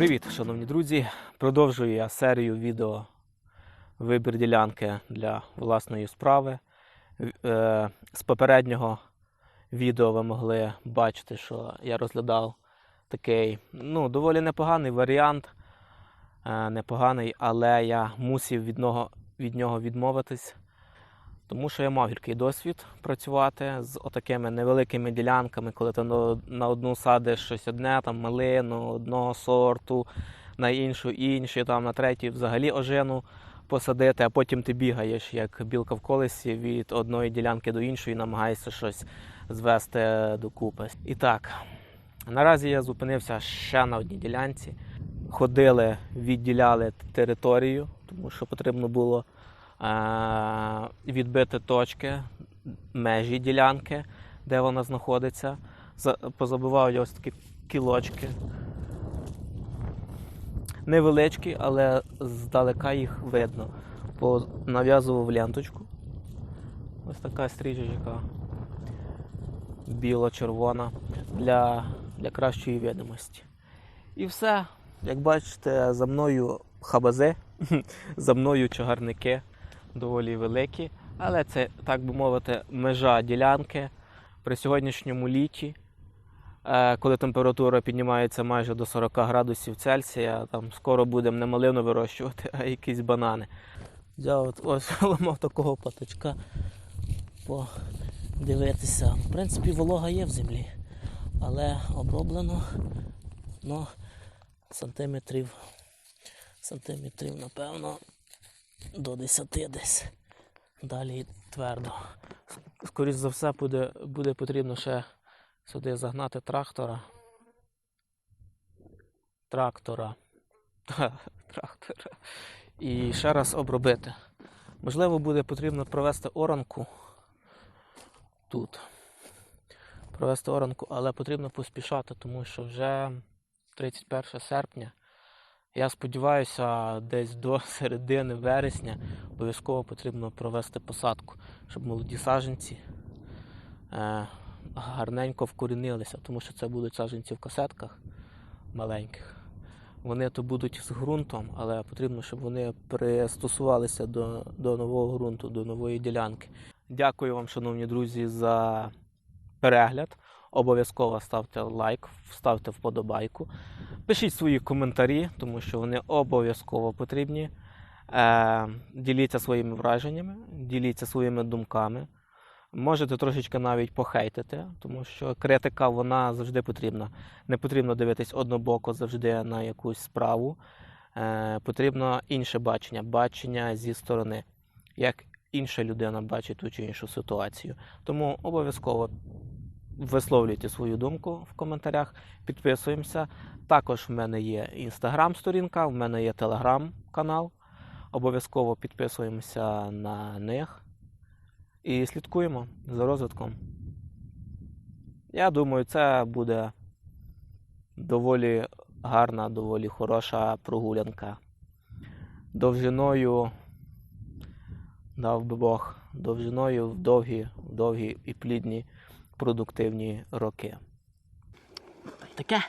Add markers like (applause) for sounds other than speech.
Привіт, шановні друзі! Продовжую я серію відео вибір ділянки для власної справи. Е, З попереднього відео ви могли бачити, що я розглядав такий ну, доволі непоганий варіант. Е, Непоганий, але я мусив від нього, від нього відмовитись, тому що я мав гіркий досвід працювати з отакими невеликими ділянками, коли ти на- одну садиш щось одне, там малину одного сорту, на іншу інші, там на третю взагалі ожину посадити, а потім ти бігаєш як білка в колесі від одної ділянки до іншої, намагаєшся щось звести докупи. І так, наразі я зупинився ще на одній ділянці. Ходили, відділяли територію, тому що потрібно було відбити точки, межі ділянки, де вона знаходиться. За- Позабивав ось такі кілочки. Невеличкі, але здалека їх видно. По- Нав'язував ленточку. Ось така стрічечка біло-червона для, для кращої видимості. І все. Як бачите, за мною хабази, (laughs) за мною чагарники доволі великі. Але це, так би мовити, межа ділянки при сьогоднішньому літі, е, коли температура піднімається майже до 40 градусів Цельсія, там скоро будемо не малину вирощувати, а якісь банани. Взяв от ось (laughs) ламав такого паточка подивитися. В принципі, волога є в землі, але оброблено ну, сантиметрів, сантиметрів, напевно, до 10 десь. Далі твердо. Скоріше за все, буде, буде потрібно ще сюди загнати трактора. Трактора. (laughs) Трактора. І ще раз обробити. Можливо, буде потрібно провести оранку тут. Провести оранку, але потрібно поспішати, тому що вже 31 серпня. Я сподіваюся, десь до (laughs) середини вересня обов'язково потрібно провести посадку, щоб молоді саджанці е, гарненько вкорінилися, тому що це будуть саджанці в касетках маленьких. Вони то будуть з ґрунтом, але потрібно, щоб вони пристосувалися до, до нового ґрунту, до нової ділянки. Дякую вам, шановні друзі, за перегляд. Обов'язково ставте лайк, ставте вподобайку. Пишіть свої коментарі, тому що вони обов'язково потрібні. Е, діліться своїми враженнями, діліться своїми думками. Можете трошечки навіть похейтити, тому що критика вона завжди потрібна. Не потрібно дивитись однобоко завжди на якусь справу. Е, потрібно інше бачення, бачення зі сторони, як інша людина бачить ту чи іншу ситуацію. Тому обов'язково висловлюйте свою думку в коментарях, підписуємося. Також в мене є інстаграм-сторінка, в мене є телеграм-канал. Обов'язково підписуємося на них і слідкуємо за розвитком. Я думаю, це буде доволі гарна, доволі хороша прогулянка. Довжиною, дав би Бог, довжиною в довгі, в довгі і плідні продуктивні роки. Таке.